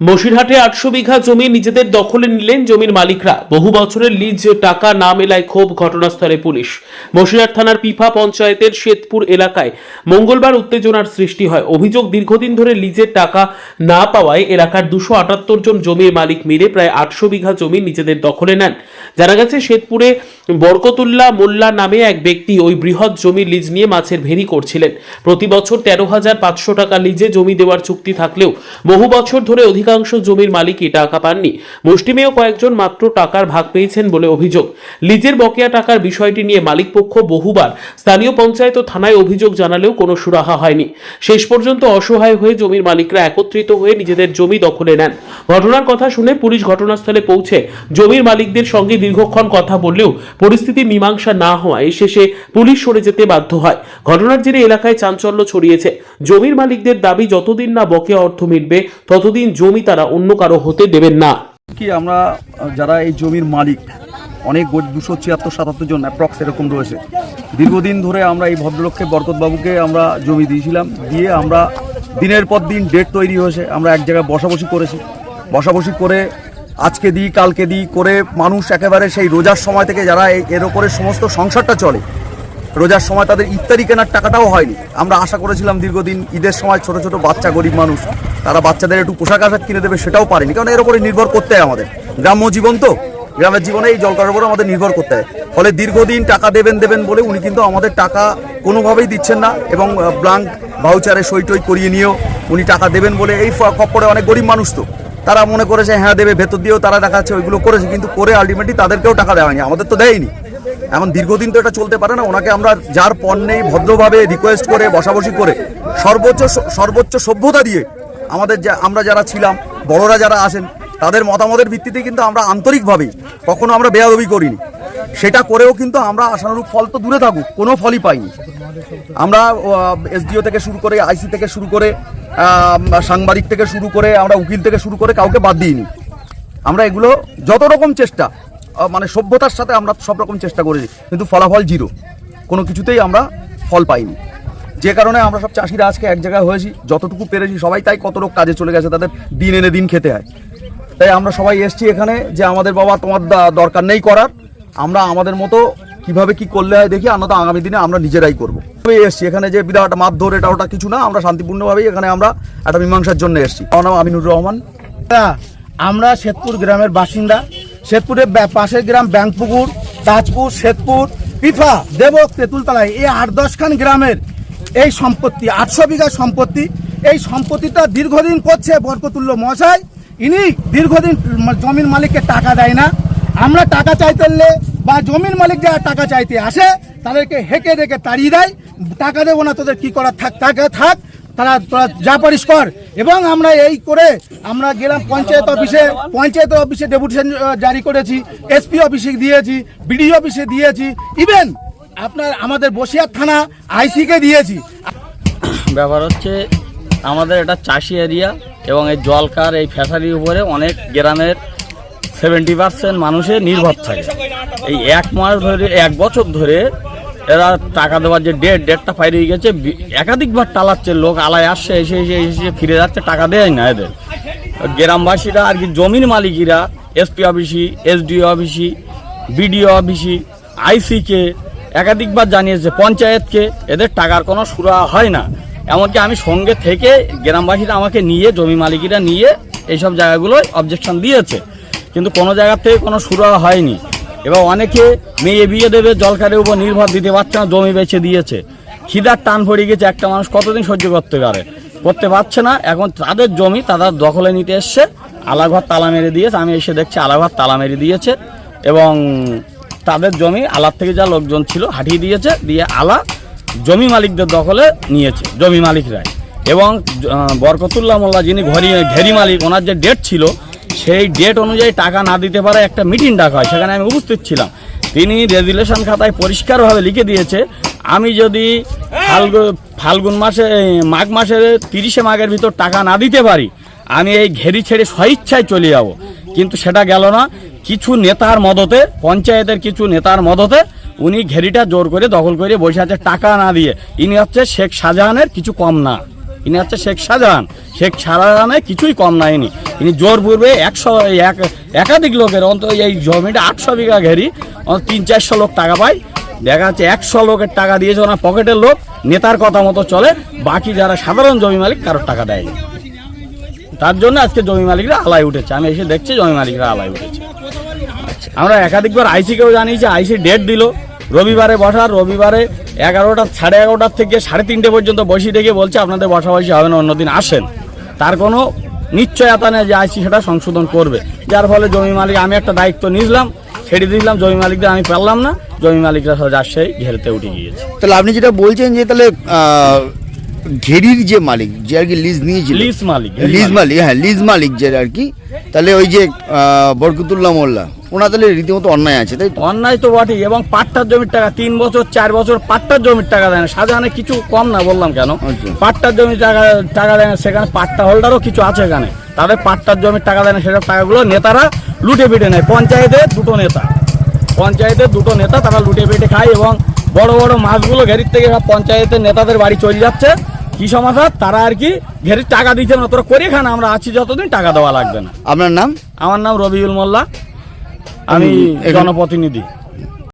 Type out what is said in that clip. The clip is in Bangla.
বসিরহাটে আটশো বিঘা জমি নিজেদের দখলে নিলেন জমির মালিকরা। বহু বছরের লিজ, টাকা না মেলায় ক্ষোভ ঘটনাস্থলে পুলিশ। বসিরহাট থানার পিফা পঞ্চায়েতের শ্বেতপুর এলাকায় মঙ্গলবার উত্তেজনার সৃষ্টি হয়। অভিযোগ, দীর্ঘদিন ধরে লিজের টাকা না পাওয়ায় এলাকার দুশো আটাত্তর জন জমির মালিক মিলে প্রায় আটশো বিঘা জমি নিজেদের দখলে নেন। জানা গেছে শ্বেতপুরে বরকতুল্লাহ মোল্লা নামে এক ব্যক্তি ওই বৃহৎ জমির লিজ নিয়ে মাছের ভেরি করছিলেন। প্রতি বছর তেরো হাজার পাঁচশো টাকা লিজে জমি দেওয়ার চুক্তি থাকলেও বহু বছর ধরে অধিকাংশ জমির মালিকই টাকা পাননি। মুষ্টিমেয় কয়েকজন মাত্র টাকার ভাগ পেয়েছেন বলে অভিযোগ। লিজের বকেয়া টাকার বিষয়টি নিয়ে মালিকপক্ষ বহুবার স্থানীয় পঞ্চায়েত ও থানায় অভিযোগ জানালেও কোনো সুরাহা হয়নি। শেষ পর্যন্ত অসহায় হয়ে জমির মালিকরা একত্রিত হয়ে নিজেদের জমি দখলে নেন। ঘটনার কথা শুনে পুলিশ ঘটনাস্থলে পৌঁছে জমির মালিকদের সঙ্গে দীর্ঘক্ষণ কথা বললেও পরিস্থিতি মীমাংসা না হওয়ায় শেষে পুলিশ সরে যেতে বাধ্য হয়। ঘটনার জেরে এলাকায় চাঞ্চল্য ছড়িয়েছে। জমির মালিকদের দাবি, যতদিন না বকেয়া অর্থ মিটবে, ততদিন জমি তারা অন্য কারও হতে দেবেন না। কি আমরা, যারা এই জমির মালিক, অনেক দুশো ছিয়াত্তর সাতাত্তর জন অ্যাপ্রক্স এরকম রয়েছে। দীর্ঘদিন ধরে আমরা এই ভদ্রলোককে, বরকতবাবুকে আমরা জমি দিয়েছিলাম, দিয়ে আমরা দিনের পর দিন ডেট তৈরি হয়েছে। আমরা এক জায়গায় বসাবসি করেছি। বসাবসি করে আজকে দিই, কালকে দিই করে মানুষ একেবারে সেই রোজার সময় থেকে যারা এর ওপরে সমস্ত সংসারটা চলে রোজার সময় তাদের ইত্যাদি কেনার টাকাটাও হয়নি। আমরা আশা করেছিলাম দীর্ঘদিন ঈদের সময় ছোট ছোট বাচ্চা, গরিব মানুষ, তারা বাচ্চাদের একটু পোশাক আশাক কিনে দেবে সেটাও পারেনি। কারণ এর উপরে নির্ভর করতে হয় আমাদের। গ্রাম্য জীবন তো, গ্রামের জীবনে এই জলকার উপরে আমাদের নির্ভর করতে হয়। ফলে দীর্ঘদিন টাকা দেবেন দেবেন বলে উনি কিন্তু আমাদের টাকা কোনোভাবেই দিচ্ছেন না এবং ব্লাঙ্ক ভাউচারে সই টই করিয়ে নিয়েও উনি টাকা দেবেন বলে এই খপ্পরে অনেক গরিব মানুষ তো। তারা মনে করেছে হ্যাঁ দেবে, ভেতর দিয়েও তারা দেখাচ্ছে, ওইগুলো করেছে। কিন্তু করে আলটিমেটলি তাদেরকেও টাকা দেওয়া হয়নি। আমাদের তো দেয়নি। এখন দীর্ঘদিন তো এটা চলতে পারে না, ওনাকে আমরা যার পণ্যেই ভদ্রভাবে রিকোয়েস্ট করে, বসাবসি করে, সর্বোচ্চ সর্বোচ্চ সভ্যতা দিয়ে আমাদের যা, আমরা যারা ছিলাম, বড়রা যারা আছেন তাদের মতামতের ভিত্তিতে কিন্তু আমরা আন্তরিকভাবেই কখনো আমরা বেয়াদবি করিনি। সেটা করেও কিন্তু আমরা আশানুরূপ ফল তো দূরে থাকুক, কোনো ফলই পাইনি। আমরা এসডিও থেকে শুরু করে আইসি থেকে শুরু করে সাংবাদিক থেকে শুরু করে, আমরা উকিল থেকে শুরু করে কাউকে বাদ দিইনি। আমরা এগুলো যত রকম চেষ্টা মানে সভ্যতার সাথে আমরা সব রকম চেষ্টা করেছি কিন্তু ফলাফল জিরো। কোনো কিছুতেই আমরা ফল পাইনি। যে কারণে আমরা সব চাষিরা আজকে এক জায়গায় হয়েছি যতটুকু পেরেছি সবাই তাই কত লোক কাজে চলে গেছে তাদের দিন এনে দিন খেতে হয়। তাই আমরা সবাই এসছি এখানে যে আমাদের বাবা তোমার দরকার নেই করার। আমরা আমাদের মতো কীভাবে কি করলে হয় দেখি আমরা তো আগামী দিনে আমরা নিজেরাই করব। এসছি এখানে যে বিরাট মারধর এটা ওটা কিছু না আমরা শান্তিপূর্ণভাবেই এখানে আমরা একটা মীমাংসার জন্য এসছি। আমার নাম আমিনুর রহমান। হ্যাঁ, আমরা শ্বেতপুর গ্রামের বাসিন্দা। শ্বেতপুরের পাশের গ্রাম ব্যাংকপুকুর, তাজপুর, শ্বেতপুর পিফা দেবক, তেঁতুলতলায় এই আট দশখান গ্রামের এই সম্পত্তি, আটশো বিঘা সম্পত্তি। এই সম্পত্তিটা দীর্ঘদিন করছে বরকতুল্য মশাই ইনি দীর্ঘদিন জমির মালিককে টাকা দেয় না। আমরা টাকা চাইতে বা জমির মালিক যারা টাকা চাইতে আসে, তাদেরকে হেঁকে রেখে তাড়িয়ে দেয়। টাকা দেবো না, তোদের কি করার থাক টাকা থাক। তারা, তোরা যা পারিস কর এবং আমরা এই করে আমরা গেলাম পঞ্চায়েত অফিসে। পঞ্চায়েত অফিসে ডেপুটেশন জারি করেছি, এসপি অফিসে দিয়েছি, বিডিও অফিসে দিয়েছি। ইভেন আপনার আমাদের বসিয়ার থানা আইসিকে দিয়েছি। ব্যাপার হচ্ছে আমাদের এটা চাষি এরিয়া এবং এই জলকার, এই ফ্যাশারির উপরে অনেক গ্রামের সেভেন্টি পার্সেন্ট মানুষের নির্ভর থাকে। এই এক মাস ধরে, এক বছর ধরে এরা টাকা দেওয়ার যে ডেট ডেটটা পাইরে গেছে একাধিকবার টালাচ্ছে, লোক আলায় আসছে, এসে এসে এসে ফিরে যাচ্ছে, টাকা দেয় না এদের। গ্রামবাসীরা আর কি জমির মালিকিরা এসপি অফিসি এসডিও অফিসি বিডিও অফিসি আইসিকে একাধিকবার জানিয়েছে পঞ্চায়েতকে, এদের টাকার কোনো সুরা হয় না। এমনকি আমি সঙ্গে থেকে গ্রামবাসীরা আমাকে নিয়ে, জমি মালিকিরা নিয়ে, এইসব জায়গাগুলোয় অবজেকশন দিয়েছে। কিন্তু কোনো জায়গা থেকে কোনো সুরা হয়নি। এবার অনেকে মেয়ে বিয়ে দেবে জলকারের উপর নির্ভর দিতে পারছে না, জমি বেছে দিয়েছে। খিদার টান পড়ে গেছে, একটা মানুষ কতদিন সহ্য করতে পারে? করতে পারছে না, এখন তাদের জমি তারা দখলে নিতে এসছে, আলাঘর তালা মেরে দিয়েছে, আমি এসে দেখছি আলাঘর তালা মেরে দিয়েছে এবং তাদের জমি আলার থেকে যা লোকজন ছিল হাঁটিয়ে দিয়েছে, দিয়ে আলা জমি মালিকদের দখলে নিয়েছে, জমি মালিকরাই। এবং বরকতুল্লাহ মোল্লা যিনি ঘরি ঘেরি মালিক, ওনার যে ডেট ছিল সেই ডেট অনুযায়ী টাকা না দিতে পারে একটা মিটিং ডাকা হয়, সেখানে আমি উপস্থিত ছিলাম। তিনি রেজুলেশন খাতায় পরিষ্কারভাবে লিখে দিয়েছে, আমি যদি ফাল্গুন ফাল্গুন মাসে মাঘ মাসের তিরিশে মাঘের ভিতর টাকা না দিতে পারি, আমি এই ঘেরি ছেড়ে স্বইচ্ছায় চলে যাব। কিন্তু সেটা গেল না। কিছু নেতার মদতে, পঞ্চায়েতের কিছু নেতার মদতে উনি ঘেরিটা জোর করে দখল করে বসে আছে, টাকা না দিয়ে। ইনি হচ্ছে শেখ শাহজাহানের কিছু কম না। ইনি হচ্ছে শেখ শাহজাহান। শেখ শাহজাহানে কিছুই কম নাইনি ইনি। জোর পূর্বে একশো, এক, একাধিক লোকের অন্তত এই জমিটা আটশো বিঘা ঘেরি, অন্তত তিন, চারশো লোক টাকা পায়। দেখা যাচ্ছে একশো লোকের টাকা দিয়েছে ওনার পকেটের লোক। নেতার কথা মতো চলে। বাকি যারা সাধারণ জমি মালিক, কারোর টাকা দেয়নি। তার জন্য আজকে জমি মালিকরা আলায় উঠেছে। আমি এসে দেখছি জমি মালিকরা আলায় উঠেছে। আমরা একাধিকবার আইসিকেও জানিয়েছি, আইসি ডেট দিল। রবিবারে বসার রবিবারে এগারোটা সাড়ে এগারোটার থেকে সাড়ে তিনটে পর্যন্ত বসি থেকে বলছে আপনাদের বসাবসি হবে না অন্যদিন আসেন। তার কোনো নিশ্চয়তা নেই যে আইসি সেটা সংশোধন করবে। যার ফলে জমি মালিক আমি একটা দায়িত্ব নিয়েছিলাম ছেড়ে দিয়েছিলাম জমি মালিকদের আমি পারলাম না জমি মালিকরা রাজশাহী ঘেরতে উঠে গিয়েছে। তাহলে আপনি যেটা বলছেন যে তাহলে ঘেরির যে মালিক যে আর কি লিজ নিয়েছিল লিজ মালিক লিজ মালিক। হ্যাঁ লিজ মালিক যে আর কি তাহলে ওই যে বরকতুল্লাহ মোল্লা তাহলে রীতিমতো অন্যায় আছে তাই অন্যায় তো বটেই এবং পাট্টার জমির টাকা তিন বছর চার বছর পাট্টার জমির টাকা দেয় না। শাহজাহানে কিছু কম না বললাম কেন? আচ্ছা। পাট্টার জমির টাকা টাকা দেয় না সেখানে পাট্টা হোল্ডারও কিছু আছে এখানে। তাদের পাট্টার জমির টাকা দেয় না সেসব টাকাগুলো নেতারা লুটে পিটে নেয়। পঞ্চায়েতে দুটো নেতা। পঞ্চায়েতের দুটো নেতা তারা লুটে পেটে খায় এবং বড় বড় মাছগুলো ঘেরির থেকে সব পঞ্চায়েতের নেতাদের বাড়ি চলে যাচ্ছে। কি সমাচার তারা আর কি ঘেরির টাকা দিচ্ছে না তোরা করে খান আমরা আছি যতদিন টাকা দেওয়া লাগবে না। আপনার নাম? আমার নাম রবিউল মোল্লা। আমি জনপ্রতিনিধি।